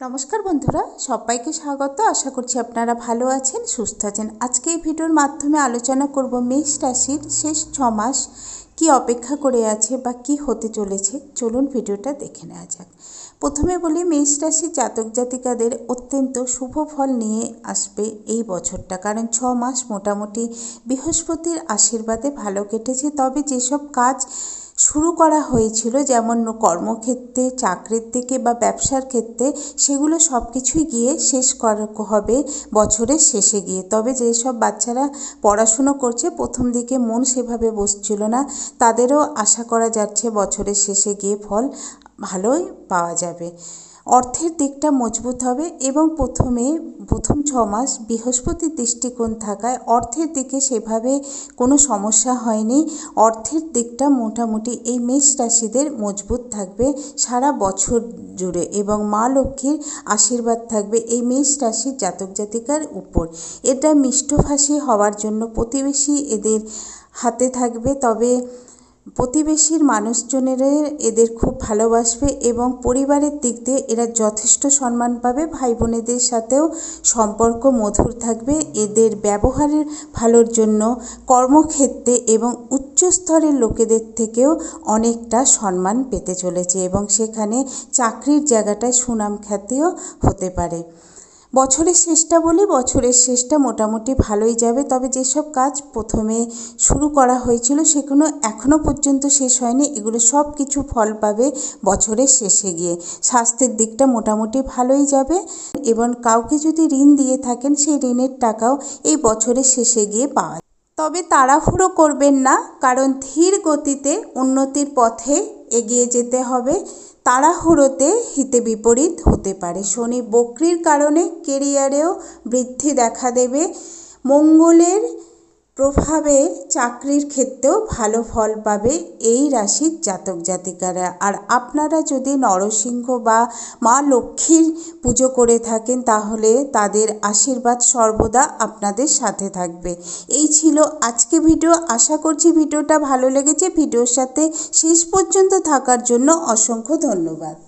নমস্কার বন্ধুরা, সবাইকে স্বাগত। আশা করছি আপনারা ভালো আছেন, সুস্থ আছেন। আজকে এই ভিডিওর মাধ্যমে আলোচনা করব মেষ রাশির শেষ ছ মাস কি অপেক্ষা করে আছে বা কি হতে চলেছে। চলুন ভিডিওটা দেখে নেওয়া যাক। প্রথমে বলি, মেষ রাশির জাতক জাতিকাদের অত্যন্ত শুভ ফল নিয়ে আসবে এই বছরটা। কারণ ছ মাস মোটামুটি বৃহস্পতির আশীর্বাদে ভালো কেটেছে। তবে যেসব কাজ শুরু করা হয়েছিল যেমন কর্মক্ষেত্রে, চাকরির দিকে বা ব্যবসার ক্ষেত্রে, সেগুলো সব কিছুই গিয়ে শেষ করা হবে বছরের শেষে গিয়ে। তবে যেসব বাচ্চারা পড়াশুনো করছে, প্রথম দিকে মন সেভাবে বসছিল না। তাদেরও আশা করা যাচ্ছে বছরের শেষে গিয়ে ফল ভালোই পাওয়া যাবে। অর্থের দিকটা মজবুত হবে এবং প্রথমে, প্রথম ছ মাস বৃহস্পতির দৃষ্টিকোণ থাকায় অর্থের দিকে সেভাবে কোনো সমস্যা হয়নি। অর্থের দিকটা মোটামুটি এই মেষ রাশিদের মজবুত থাকবে সারা বছর জুড়ে এবং মা লক্ষ্মীর আশীর্বাদ থাকবে এই মেষ রাশির জাতক জাতিকার উপর। এটা মিষ্টভাষী হওয়ার জন্য প্রতিবেশী এদের হাতে থাকবে, তবে প্রতিবেশীর মানুষজনেরা এদের খুব ভালোবাসবে এবং পরিবারের দিক দিয়ে এরা যথেষ্ট সম্মান পাবে। ভাই বোনেদের সাথেও সম্পর্ক মধুর থাকবে। এদের ব্যবহারের ভালোর জন্য কর্মক্ষেত্রে এবং উচ্চস্তরের লোকেদের থেকেও অনেকটা সম্মান পেতে চলেছে এবং সেখানে চাকরির জায়গাটায় সুনাম খ্যাতিও হতে পারে। বছরের শেষটা বলি, বছরের শেষটা মোটামুটি ভালোই যাবে। তবে যেসব কাজ প্রথমে শুরু করা হয়েছিল সেগুলো এখনও পর্যন্ত শেষ হয়নি। এগুলো সব কিছু ফল পাবে বছরের শেষে গিয়ে। স্বাস্থ্যের দিকটা মোটামুটি ভালোই যাবে। এবং কাউকে যদি ঋণ দিয়ে থাকেন, সেই ঋণের টাকাও এই বছরের শেষে গিয়ে পাওয়া তবে তাড়াহুড়ো করবেন না, কারণ ধীর গতিতে উন্নতির পথে এগিয়ে যেতে হবে। তাড়াহুড়োতে হিতে বিপরীত হতে পারে। শনি বক্রির কারণে কেরিয়ারেও বৃদ্ধি দেখা দেবে। মঙ্গলের প্রভাবে চাকরির ক্ষেত্রেও ভালো ফল পাবে এই রাশির জাতক জাতিকারা। আর আপনারা যদি নরসিংহ বা মা লক্ষ্মীর পুজো করে থাকেন, তাহলে তাদের আশীর্বাদ সর্বদা আপনাদের সাথে থাকবে। এই ছিল আজকে ভিডিও। আশা করছি ভিডিওটা ভালো লেগেছে। ভিডিওর সাথে শেষ পর্যন্ত থাকার জন্য অসংখ্য ধন্যবাদ।